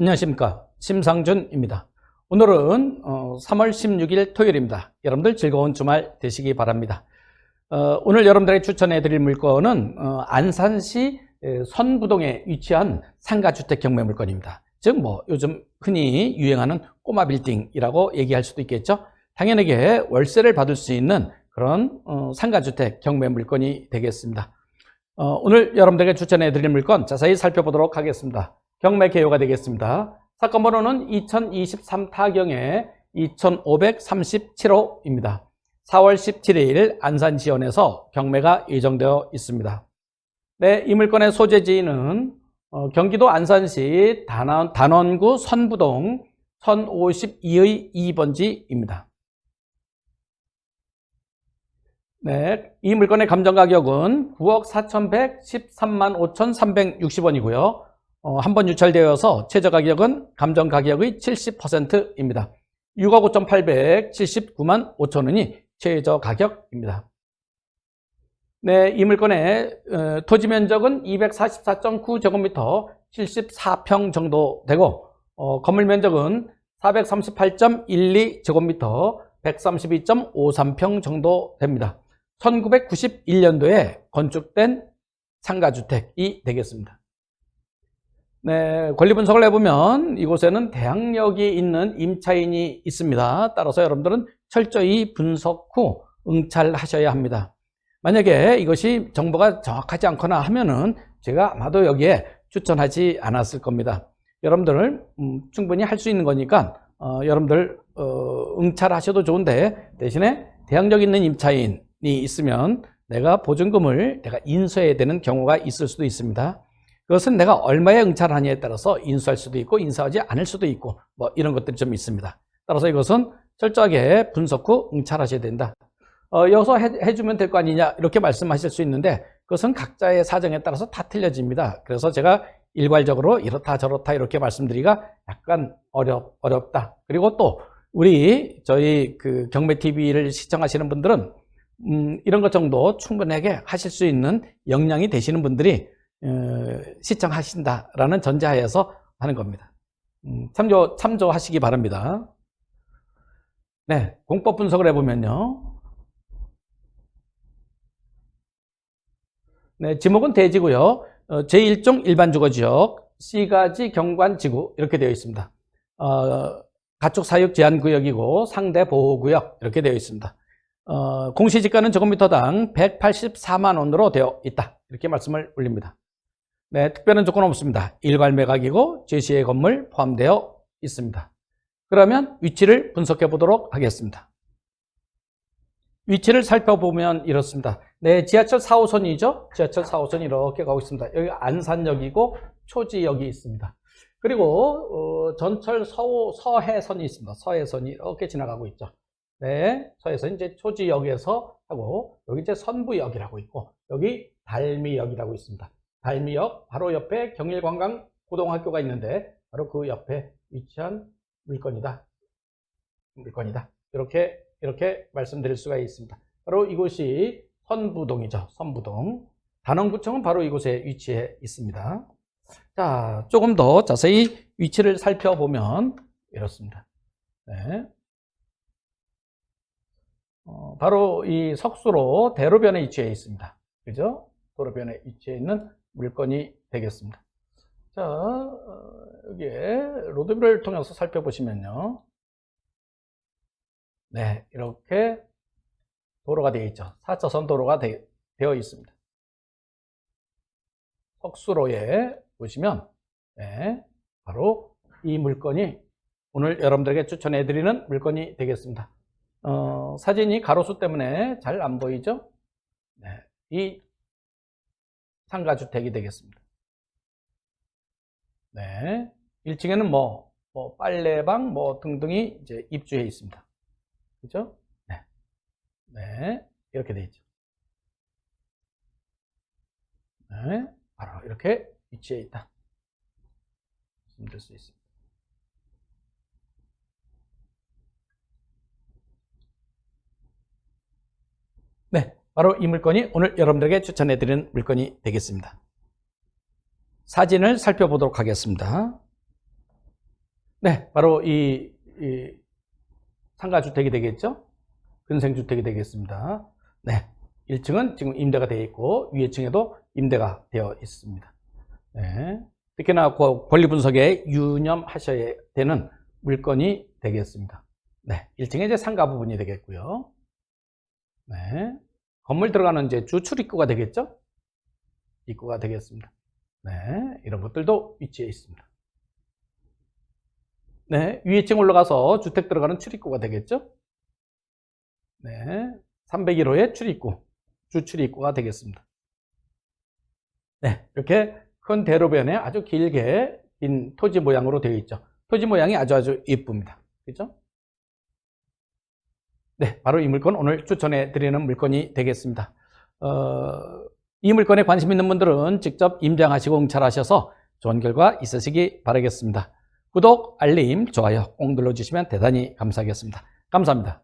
안녕하십니까. 심상준입니다. 오늘은 어, 3월 16일 토요일입니다. 여러분들 즐거운 주말 되시기 바랍니다. 어, 오늘 여러분들에게 추천해 드릴 물건은 어, 안산시 에, 선부동에 위치한 상가주택 경매 물건입니다. 즉, 뭐, 요즘 흔히 유행하는 꼬마 빌딩이라고 얘기할 수도 있겠죠. 당연하게 월세를 받을 수 있는 그런 어, 상가주택 경매 물건이 되겠습니다. 어, 오늘 여러분들에게 추천해 드릴 물건 자세히 살펴보도록 하겠습니다. 경매 개요가 되겠습니다. 사건 번호는 2023 타경의 2537호입니다. 4월 17일 안산 지원에서 경매가 예정되어 있습니다. 네, 이 물건의 소재지는 어, 경기도 안산시 단원, 단원구 선부동 1052의 2번지입니다. 네, 이 물건의 감정 가격은 9억 4,113만 5,360원이고요. 어, 한번 유찰되어서 최저 가격은 감정 가격의 70%입니다. 6억 5,879만 5천 원이 최저 가격입니다. 네, 이 물건의 어, 토지 면적은 244.9제곱미터 74평 정도 되고 어, 건물 면적은 438.12제곱미터 132.53평 정도 됩니다. 1991년도에 건축된 상가주택이 되겠습니다. 네, 권리 분석을 해보면 이곳에는 대항력이 있는 임차인이 있습니다. 따라서 여러분들은 철저히 분석 후 응찰하셔야 합니다. 만약에 이것이 정보가 정확하지 않거나 하면은 제가 아마도 여기에 추천하지 않았을 겁니다. 여러분들을 음, 충분히 할 수 있는 거니까 어, 여러분들 어, 응찰하셔도 좋은데 대신에 대항력 있는 임차인이 있으면 내가 보증금을 내가 인수해야 되는 경우가 있을 수도 있습니다. 그것은 내가 얼마에 응찰 하냐에 따라서 인수할 수도 있고 인수하지 않을 수도 있고 뭐 이런 것들이 좀 있습니다. 따라서 이것은 철저하게 분석 후 응찰하셔야 된다. 어, 여기서 해, 주면 될 거 아니냐 이렇게 말씀하실 수 있는데 그것은 각자의 사정에 따라서 다 틀려집니다. 그래서 제가 일괄적으로 이렇다 저렇다 이렇게 말씀드리기가 약간 어렵, 어렵다. 그리고 또 우리 저희 그 경매 TV를 시청하시는 분들은 음, 이런 것 정도 충분하게 하실 수 있는 역량이 되시는 분들이 어, 시청하신다라는 전제하에서 하는 겁니다. 음, 참조 참조하시기 바랍니다. 네, 공법 분석을 해보면요. 네, 지목은 대지고요. 어, 제1종 일반 주거지역, C가지 경관지구 이렇게 되어 있습니다. 어, 가축 사육 제한 구역이고 상대 보호 구역 이렇게 되어 있습니다. 어, 공시지가는 제곱미터당 184만 원으로 되어 있다. 이렇게 말씀을 올립니다. 네, 특별한 조건 없습니다. 일괄 매각이고 제시의 건물 포함되어 있습니다. 그러면 위치를 분석해 보도록 하겠습니다. 위치를 살펴보면 이렇습니다. 네, 지하철 4호선이죠? 지하철 4호선이 이렇게 가고 있습니다. 여기 안산역이고 초지역이 있습니다. 그리고 어, 전철 서호, 서해선이 있습니다. 서해선이 이렇게 지나가고 있죠. 네, 서해선 이제 초지역에서 하고 여기 이제 선부역이라고 있고 여기 달미역이라고 있습니다. 달미역 바로 옆에 경일관광 고등학교가 있는데 바로 그 옆에 위치한 물건이다. 물건이다. 이렇게 이렇게 말씀드릴 수가 있습니다. 바로 이곳이 선부동이죠. 선부동. 단원구청은 바로 이곳에 위치해 있습니다. 자, 조금 더 자세히 위치를 살펴보면 이렇습니다. 네. 어, 바로 이 석수로 대로변에 위치해 있습니다. 그죠? 도로변에 위치해 있는 물건이 되겠습니다. 자, 어, 여기에 로드뷰를 통해서 살펴보시면요. 네, 이렇게 도로가 되어 있죠. 4차선 도로가 되, 되어 있습니다. 석수로에 보시면 네, 바로 이 물건이 오늘 여러분들에게 추천해 드리는 물건이 되겠습니다. 어, 사진이 가로수 때문에 잘 안 보이죠? 네, 이 상가주택이 되겠습니다. 네, 1층에는 뭐, 뭐 빨래방 뭐 등등이 이제 입주해 있습니다. 그죠? 네. 네. 이렇게 되어 있죠. 네. 바로 이렇게 위치해 있다. 말씀드릴 수 있습니다. 네. 바로 이 물건이 오늘 여러분들에게 추천해 드리는 물건이 되겠습니다. 사진을 살펴보도록 하겠습니다. 네, 바로 이, 이 상가주택이 되겠죠? 근생주택이 되겠습니다. 네, 1층은 지금 임대가 되어 있고 위에 층에도 임대가 되어 있습니다. 네, 특히나 그 권리 분석에 유념하셔야 되는 물건이 되겠습니다. 네, 1층에 이제 상가 부분이 되겠고요. 네, 건물 들어가는 이제 주 출 입구가 되겠죠? 입구가 되겠습니다. 네, 이런 것들도 위치해 있습니다. 네, 위에 층 올라가서 주택 들어가는 출입구가 되겠죠? 네, 301호의 출입구, 주 출입구가 되겠습니다. 네, 이렇게 큰 대로변에 아주 길게 긴 토지 모양으로 되어 있죠. 토지 모양이 아주 아주 이쁩니다. 그죠? 네, 바로 이 물건 오늘 추천해 드리는 물건이 되겠습니다. 어, 이 물건에 관심 있는 분들은 직접 임장하시고 응찰하셔서 좋은 결과 있으시기 바라겠습니다. 구독, 알림, 좋아요 꼭 눌러주시면 대단히 감사하겠습니다. 감사합니다.